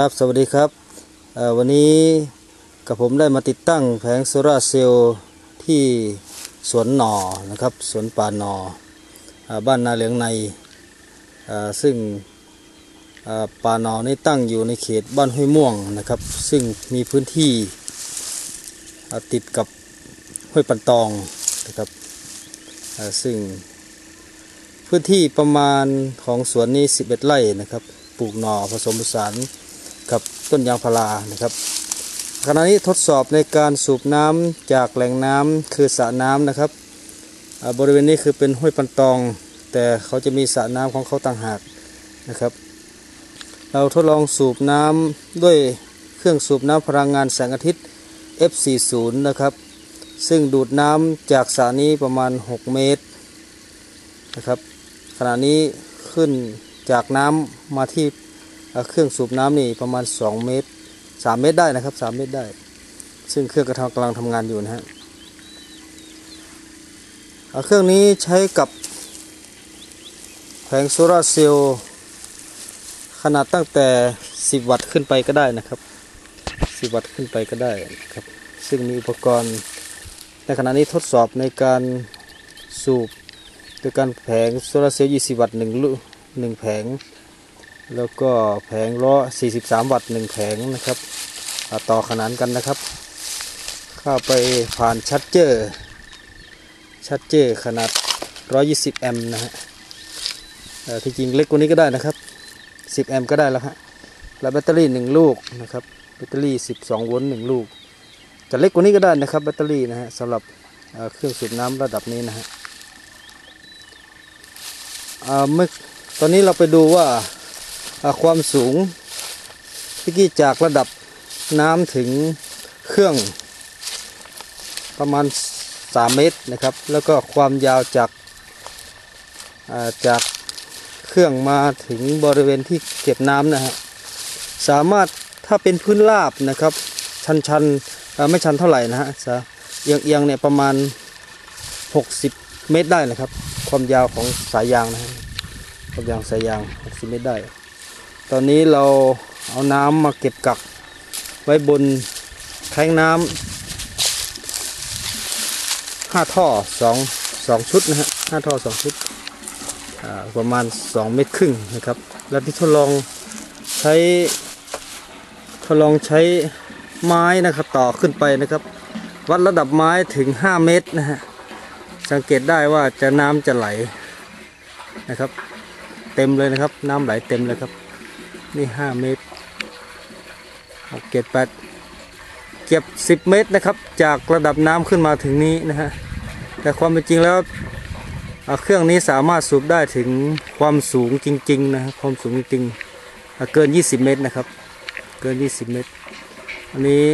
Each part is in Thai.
ครับสวัสดีครับวันนี้กับผมได้มาติดตั้งแผงโซลาเซลล์ที่สวนหนอนะครับสวนป่าหนออบ้านนาเหลืองในซึ่งป่าหนอนี่ตั้งอยู่ในเขตบ้านห้วยม่วงนะครับ ซึ่งมีพื้นที่ติดกับห้วยปันตองนะครับซึ่งพื้นที่ประมาณของสวนนี้ 11 ไร่นะครับ ปลูกหน่อผสมผสาน ต้นยางพารานะครับขณะนี้ทดสอบในการสูบน้ำจากแหล่งน้ำคือสระน้ำนะครับ บริเวณนี้คือเป็นห้วยปันตอง แต่เขาจะมีสระน้ำของเขาต่างหากนะครับ เราทดลองสูบน้ำด้วยเครื่องสูบน้ำพลังงานแสงอาทิตย์ F40 นะครับ ซึ่งดูดน้ำจากสระนี้ประมาณ 6 เมตรนะครับ ขณะนี้ขึ้นจากน้ำมาที่ เครื่องสูบน้ำนี่ประมาณ 2 เมตร 3 เมตรได้นะครับ 3 เมตรได้ ซึ่งเครื่องกระทำกำลังทำงานอยู่นะฮะเครื่องนี้ใช้กับแผงโซลาร์เซลล์ขนาดตั้งแต่ 10 วัตต์ขึ้นไปก็ได้นะครับ 10 วัตต์ขึ้นไปก็ได้นะครับ ซึ่งมีอุปกรณ์ในขณะนี้ทดสอบในการสูบโดยการแผงโซลาร์เซลล์ 20 วัตต์1ลูก1แผง แล้วก็แผงล้อ 43 วัตต์1แผงนะครับ ต่อขนานกันนะครับ เข้าไปผ่านชัดเจอร์ชัดเจอร์ขนาด 120 แอมป์นะฮะที่จริงเล็กกว่านี้ก็ได้นะครับ 10 แอมป์ก็ได้แล้วฮะแล้วแบตเตอรี่ 1 ลูกนะครับแบตเตอรี่ 12 โวลต์1ลูก จะเล็กกว่านี้ก็ได้นะครับแบตเตอรี่นะฮะสำหรับเครื่องสูบน้ำระดับนี้นะฮะเมื่อตอนนี้เราไปดูว่า ความสูงที่กี้จากระดับน้ำถึงเครื่องประมาณ 3 เมตรนะครับ แล้วก็ความยาวจากาจากเครื่องมาถึงบริเวณที่เก็บน้ำนะฮะสามารถถ้าเป็นพื้นราบนะครับ ชันๆอ่าไม่ชันเท่าไหร่นะฮะจะเอียงเนี่ยประมาณ 60 เมตรได้นะครับ ความยาวของสายยางนะฮะกับยางสายยาง 60 เมตรได้ ตอนนี้เราเอาน้ำมาเก็บกัก ไว้บนแทงน้ำห้าท่อสองสองชุดนะฮะห้าท่อสองชุดประมาณ 2 เมตรครึ่งนะครับ แล้วที่ทดลองใช้ทดลองใช้ไม้นะครับต่อขึ้นไปนะครับ วัดระดับไม้ถึง 5 เมตรนะฮะสังเกตได้ว่าจะน้ำจะไหลนะครับ เต็มเลยนะครับ น้ำไหลเต็มเลยครับ นี่ห้าเมตรหกเจ็ดแปดเก็บสิบเมตรนะครับ จากระดับน้ำขึ้นมาถึงนี้นะฮะแต่ความเป็นจริงแล้วเครื่องนี้สามารถสูบได้ถึงความสูงจริงๆนะความสูงจริงๆอ่าเกิน 20 เมตรนะครับ เกิน 20 เมตร อันนี้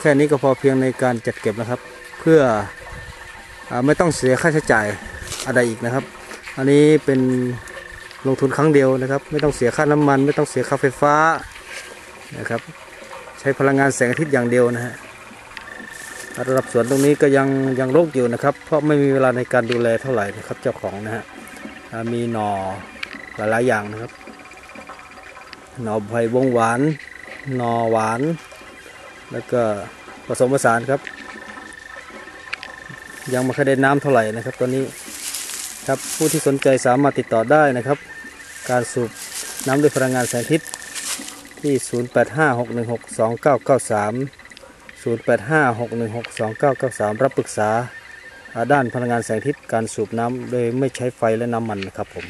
แค่นี้ก็พอเพียงในการจัดเก็บนะครับ เพื่ออไม่ต้องเสียค่าใช้จ่ายอะไรอีกนะครับ อันนี้เป็น ลงทุนครั้งเดียวนะครับ ไม่ต้องเสียค่าน้ำมัน ไม่ต้องเสียค่าไฟฟ้านะครับ ใช้พลังงานแสงอาทิตย์อย่างเดียวนะฮะระดับสวนตรงนี้ก็ยังยังรกอยู่นะครับ เพราะไม่มีเวลาในการดูแลเท่าไหร่นะครับเจ้าของนะฮะมีหน่อหลาย ๆ อย่างนะครับ หน่อไผ่วงหวาน หน่อหวาน แล้วก็ผสมผสานครับ ยังไม่ค่อยได้น้ำเท่าไหร่นะครับตอนนี้ ครับผู้ที่สนใจสามารถติดต่อได้นะครับ การสูบน้ำด้วยพลังงานแสงอาทิตย์ที่ 0856162993 0856162993 รับปรึกษาด้านพลังงานแสงอาทิตย์การสูบน้ำโดยไม่ใช้ไฟและน้ำมันนะครับผม